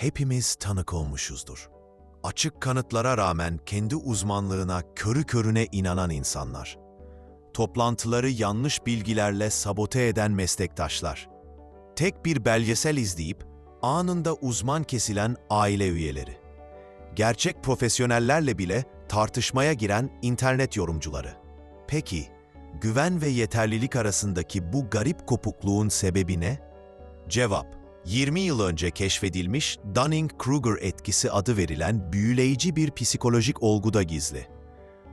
hepimiz tanık olmuşuzdur. Açık kanıtlara rağmen kendi uzmanlığına körü körüne inanan insanlar. Toplantıları yanlış bilgilerle sabote eden meslektaşlar. Tek bir belgesel izleyip anında uzman kesilen aile üyeleri. Gerçek profesyonellerle bile tartışmaya giren internet yorumcuları. Peki, güven ve yeterlilik arasındaki bu garip kopukluğun sebebi ne? Cevap 20 yıl önce keşfedilmiş Dunning-Kruger etkisi adı verilen büyüleyici bir psikolojik olguda gizli.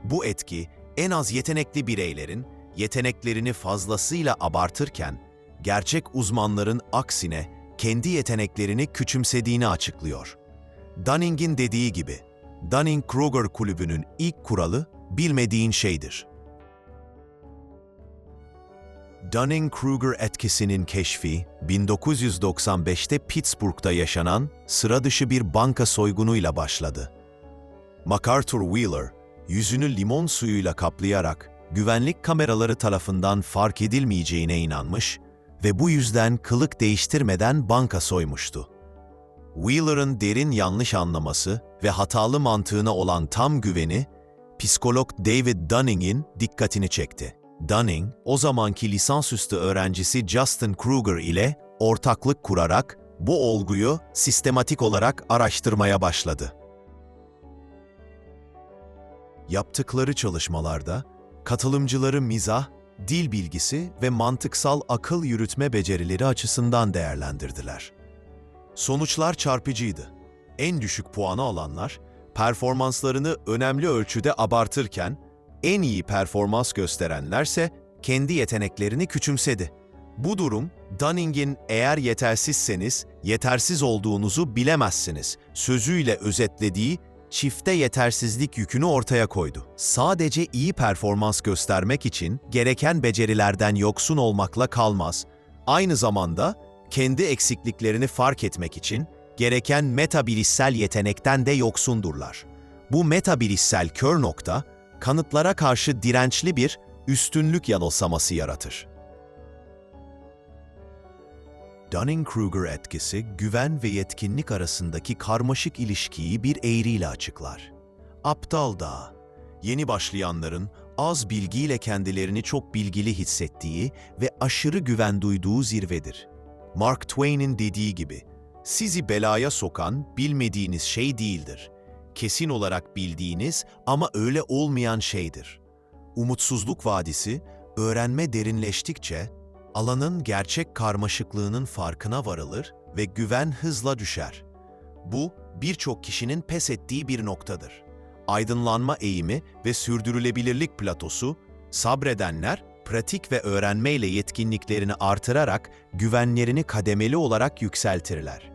Bu etki, en az yetenekli bireylerin yeteneklerini fazlasıyla abartırken, gerçek uzmanların aksine kendi yeteneklerini küçümsediğini açıklıyor. Dunning'in dediği gibi, Dunning-Kruger kulübünün ilk kuralı bilmediğin şeydir. Dunning-Kruger etkisinin keşfi, 1995'te Pittsburgh'da yaşanan sıra dışı bir banka soygunuyla başladı. MacArthur Wheeler, yüzünü limon suyuyla kaplayarak güvenlik kameraları tarafından fark edilmeyeceğine inanmış ve bu yüzden kılık değiştirmeden banka soymuştu. Wheeler'ın derin yanlış anlaması ve hatalı mantığına olan tam güveni, psikolog David Dunning'in dikkatini çekti. Dunning, o zamanki lisansüstü öğrencisi Justin Kruger ile ortaklık kurarak bu olguyu sistematik olarak araştırmaya başladı. Yaptıkları çalışmalarda katılımcıları mizah, dil bilgisi ve mantıksal akıl yürütme becerileri açısından değerlendirdiler. Sonuçlar çarpıcıydı. En düşük puanı alanlar, performanslarını önemli ölçüde abartırken, en iyi performans gösterenlerse kendi yeteneklerini küçümsedi. Bu durum, Dunning'in eğer yetersizseniz yetersiz olduğunuzu bilemezsiniz sözüyle özetlediği çifte yetersizlik yükünü ortaya koydu. Sadece iyi performans göstermek için gereken becerilerden yoksun olmakla kalmaz. Aynı zamanda kendi eksikliklerini fark etmek için gereken metabilişsel yetenekten de yoksundurlar. Bu metabilişsel kör nokta, kanıtlara karşı dirençli bir üstünlük yanılsaması yaratır. Dunning-Kruger etkisi, güven ve yetkinlik arasındaki karmaşık ilişkiyi bir eğriyle açıklar. Aptal Dağ, yeni başlayanların az bilgiyle kendilerini çok bilgili hissettiği ve aşırı güven duyduğu zirvedir. Mark Twain'in dediği gibi, sizi belaya sokan bilmediğiniz şey değildir. Kesin olarak bildiğiniz ama öyle olmayan şeydir. Umutsuzluk vadisi, öğrenme derinleştikçe alanın gerçek karmaşıklığının farkına varılır ve güven hızla düşer. Bu, birçok kişinin pes ettiği bir noktadır. Aydınlanma eğimi ve sürdürülebilirlik platosu, sabredenler, pratik ve öğrenmeyle yetkinliklerini artırarak güvenlerini kademeli olarak yükseltirler.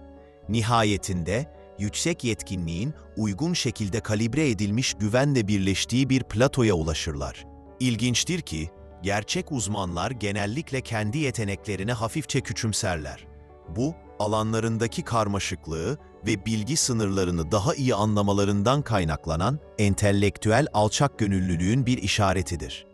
Nihayetinde, yüksek yetkinliğin uygun şekilde kalibre edilmiş güvenle birleştiği bir platoya ulaşırlar. İlginçtir ki, gerçek uzmanlar genellikle kendi yeteneklerini hafifçe küçümserler. Bu, alanlarındaki karmaşıklığı ve bilgi sınırlarını daha iyi anlamalarından kaynaklanan entelektüel alçak gönüllülüğün bir işaretidir.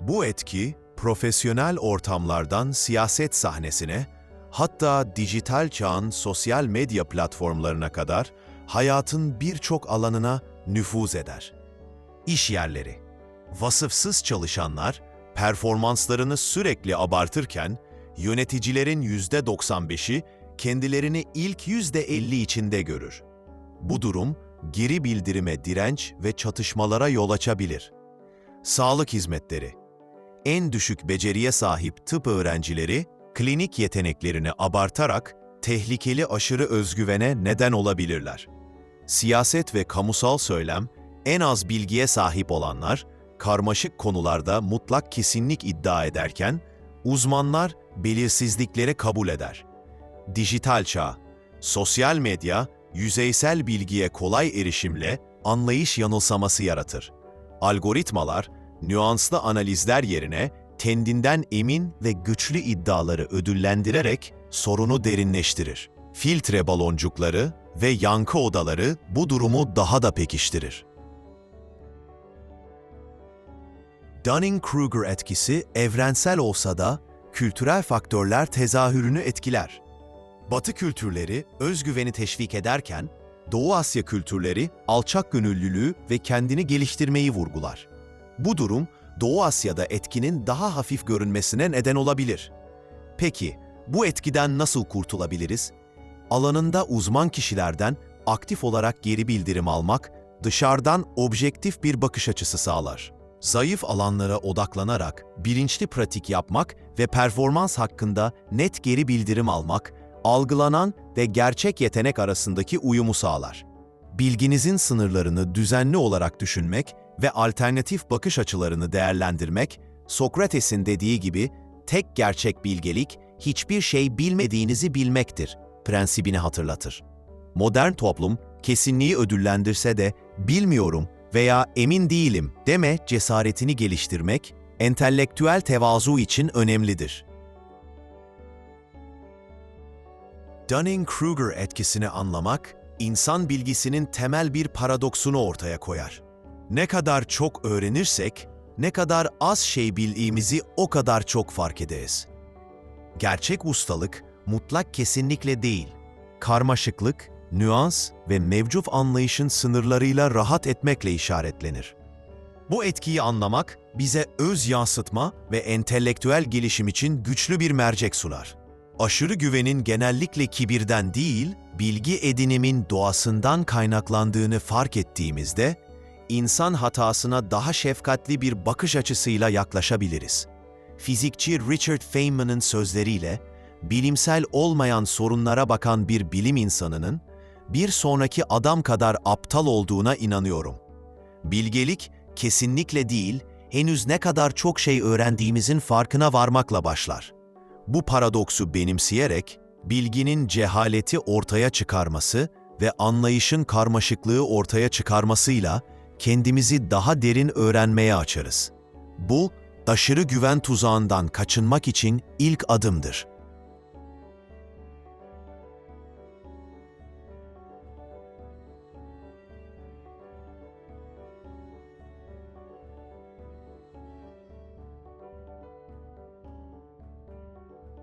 Bu etki, profesyonel ortamlardan siyaset sahnesine, hatta dijital çağın sosyal medya platformlarına kadar hayatın birçok alanına nüfuz eder. İş yerleri. Vasıfsız çalışanlar performanslarını sürekli abartırken yöneticilerin %95'i kendilerini ilk %50 içinde görür. Bu durum geri bildirime direnç ve çatışmalara yol açabilir. Sağlık hizmetleri. En düşük beceriye sahip tıp öğrencileri klinik yeteneklerini abartarak tehlikeli aşırı özgüvene neden olabilirler. Siyaset ve kamusal söylem en az bilgiye sahip olanlar, karmaşık konularda mutlak kesinlik iddia ederken, uzmanlar belirsizlikleri kabul eder. Dijital çağ, sosyal medya, yüzeysel bilgiye kolay erişimle anlayış yanılsaması yaratır. Algoritmalar, nüanslı analizler yerine kendinden emin ve güçlü iddiaları ödüllendirerek sorunu derinleştirir. Filtre baloncukları ve yankı odaları bu durumu daha da pekiştirir. Dunning-Kruger etkisi evrensel olsa da kültürel faktörler tezahürünü etkiler. Batı kültürleri özgüveni teşvik ederken, Doğu Asya kültürleri alçak gönüllülüğü ve kendini geliştirmeyi vurgular. Bu durum, Doğu Asya'da etkinin daha hafif görünmesine neden olabilir. Peki, bu etkiden nasıl kurtulabiliriz? Alanında uzman kişilerden aktif olarak geri bildirim almak, dışarıdan objektif bir bakış açısı sağlar. Zayıf alanlara odaklanarak bilinçli pratik yapmak ve performans hakkında net geri bildirim almak, algılanan ve gerçek yetenek arasındaki uyumu sağlar. Bilginizin sınırlarını düzenli olarak düşünmek ve alternatif bakış açılarını değerlendirmek, Sokrates'in dediği gibi tek gerçek bilgelik hiçbir şey bilmediğinizi bilmektir prensibini hatırlatır. Modern toplum kesinliği ödüllendirse de bilmiyorum veya emin değilim deme cesaretini geliştirmek entelektüel tevazu için önemlidir. Dunning-Kruger etkisini anlamak, insan bilgisinin temel bir paradoksunu ortaya koyar. Ne kadar çok öğrenirsek, ne kadar az şey bildiğimizi o kadar çok fark ederiz. Gerçek ustalık, mutlak kesinlikle değil, karmaşıklık, nüans ve mevcut anlayışın sınırlarıyla rahat etmekle işaretlenir. Bu etkiyi anlamak, bize öz yansıtma ve entelektüel gelişim için güçlü bir mercek sunar. Aşırı güvenin genellikle kibirden değil, bilgi edinimin doğasından kaynaklandığını fark ettiğimizde, insan hatasına daha şefkatli bir bakış açısıyla yaklaşabiliriz. Fizikçi Richard Feynman'ın sözleriyle, bilimsel olmayan sorunlara bakan bir bilim insanının, bir sonraki adam kadar aptal olduğuna inanıyorum. Bilgelik, kesinlikle değil, henüz ne kadar çok şey öğrendiğimizin farkına varmakla başlar. Bu paradoksu benimseyerek, bilginin cehaleti ortaya çıkarması ve anlayışın karmaşıklığı ortaya çıkarmasıyla kendimizi daha derin öğrenmeye açarız. Bu, aşırı güven tuzağından kaçınmak için ilk adımdır.